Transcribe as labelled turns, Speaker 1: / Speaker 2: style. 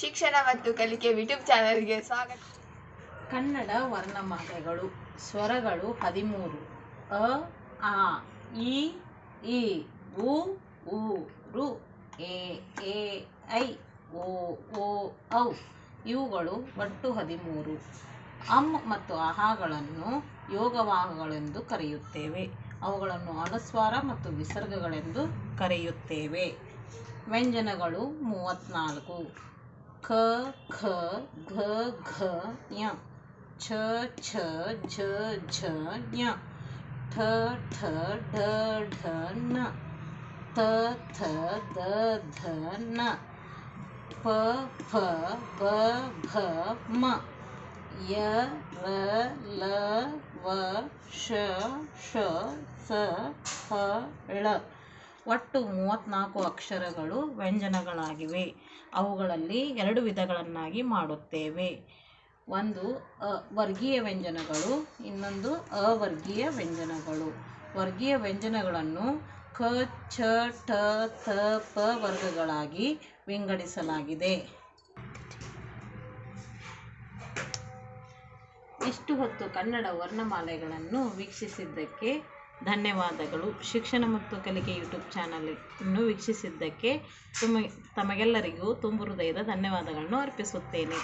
Speaker 1: ಶಿಕ್ಷಣ ಮತ್ತು ಕಲಿಕೆ ಯೂಟ್ಯೂಬ್ ಚಾನಲ್ಗೆ ಸ್ವಾಗತ.
Speaker 2: ಕನ್ನಡ ವರ್ಣಮಾಲೆಗಳು, ಸ್ವರಗಳು ಹದಿಮೂರು. ಅ, ಆ, ಇ ಈ ಉ ಉ, ರು, ಎ ಎ, ಐ, ಓ ಓ, ಔ, ಇವುಗಳು ಒಟ್ಟು ಹದಿಮೂರು. ಅಮ್ ಮತ್ತು ಅಹಾಗಳನ್ನು ಯೋಗವಾಹಗಳೆಂದು ಕರೆಯುತ್ತೇವೆ. ಅವುಗಳನ್ನು ಅನುಸ್ವಾರ ಮತ್ತು ವಿಸರ್ಗಗಳೆಂದು ಕರೆಯುತ್ತೇವೆ. ವ್ಯಂಜನಗಳು ಮೂವತ್ತ್ನಾಲ್ಕು. ख ख घ घ ञ छ छ झ झ ञ ठ ठ ढ ढ न त थ द ध न प फ ब भ म य र ल व श श स ह ळ ಒಟ್ಟು ಮೂವತ್ತ್ನಾಲ್ಕು ಅಕ್ಷರಗಳು ವ್ಯಂಜನಗಳಾಗಿವೆ. ಅವುಗಳಲ್ಲಿ ಎರಡು ವಿಧಗಳನ್ನಾಗಿ ಮಾಡುತ್ತೇವೆ. ಒಂದು ಅ ವರ್ಗೀಯ ವ್ಯಂಜನಗಳು, ಇನ್ನೊಂದು ಅವರ್ಗೀಯ ವ್ಯಂಜನಗಳು. ವರ್ಗೀಯ ವ್ಯಂಜನಗಳನ್ನು ಕ ಛ ಟ ಥ, ಪ ವರ್ಗಗಳಾಗಿ ವಿಂಗಡಿಸಲಾಗಿದೆ. ಇಷ್ಟು ಹೊತ್ತು ಕನ್ನಡ ವರ್ಣಮಾಲೆಗಳನ್ನು ವೀಕ್ಷಿಸಿದ್ದಕ್ಕೆ ಧನ್ಯವಾದಗಳು. ಶಿಕ್ಷಣ ಮತ್ತು ಕಲಿಕೆ ಯೂಟ್ಯೂಬ್ ಚಾನಲ್ ಅನ್ನು ವೀಕ್ಷಿಸಿದ್ದಕ್ಕೆ ತುಮ ತಮಗೆಲ್ಲರಿಗೂ ತುಂಬು ಹೃದಯದ ಧನ್ಯವಾದಗಳನ್ನು ಅರ್ಪಿಸುತ್ತೇನೆ.